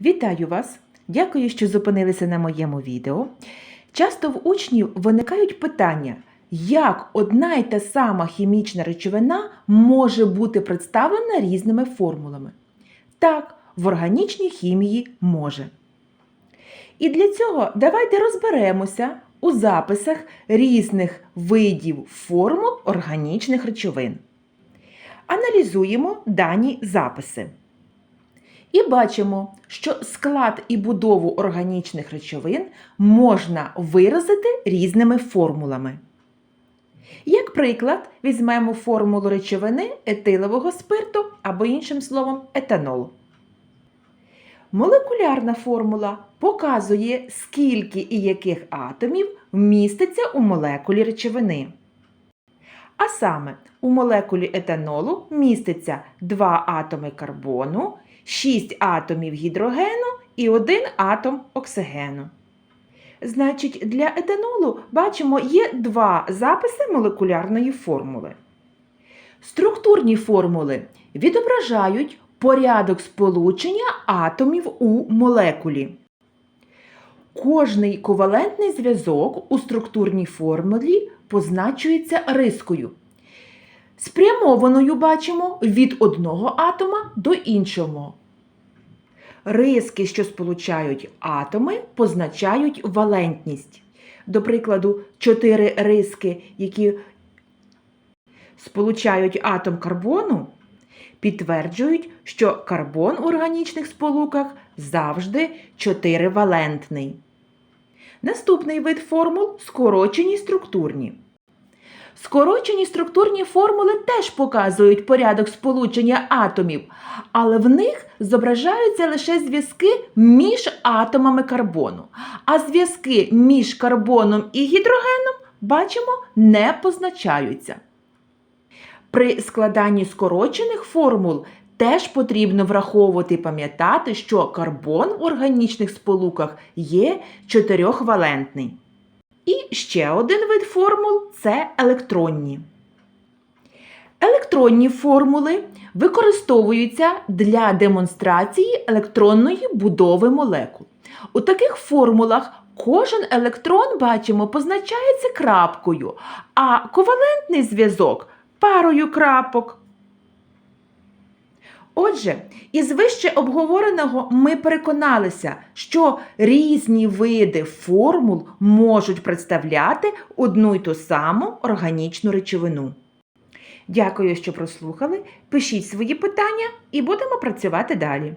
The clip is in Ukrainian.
Вітаю вас! Дякую, що зупинилися на моєму відео. Часто в учнів виникають питання, як одна й та сама хімічна речовина може бути представлена різними формулами. Так, в органічній хімії може. І для цього давайте розберемося у записах різних видів формул органічних речовин. Аналізуємо дані записи. І бачимо, що склад і будову органічних речовин можна виразити різними формулами. Як приклад, візьмемо формулу речовини етилового спирту або іншим словом етанолу. Молекулярна формула показує, скільки і яких атомів вміститься у молекулі речовини. А саме, у молекулі етанолу міститься 2 атоми карбону, 6 атомів гідрогену і 1 атом оксигену. Значить, для етанолу бачимо є два записи молекулярної формули. Структурні формули відображають порядок сполучення атомів у молекулі. Кожний ковалентний зв'язок у структурній формулі позначується рискою. Спрямованою бачимо від одного атома до іншого. Риски, що сполучають атоми, позначають валентність. До прикладу, чотири риски, які сполучають атом карбону, підтверджують, що карбон у органічних сполуках завжди чотиривалентний. Наступний вид формул скорочені структурні. Скорочені структурні формули теж показують порядок сполучення атомів, але в них зображаються лише зв'язки між атомами карбону. А зв'язки між карбоном і гідрогеном, бачимо, не позначаються. При складанні скорочених формул теж потрібно враховувати і пам'ятати, що карбон в органічних сполуках є чотирьохвалентний. І ще один вид формул це електронні. Електронні формули використовуються для демонстрації електронної будови молекул. У таких формулах кожен електрон, бачимо, позначається крапкою, а ковалентний зв'язок парою крапок. Отже, із вище обговореного ми переконалися, що різні види формул можуть представляти одну й ту саму органічну речовину. Дякую, що прослухали. Пишіть свої питання і будемо працювати далі.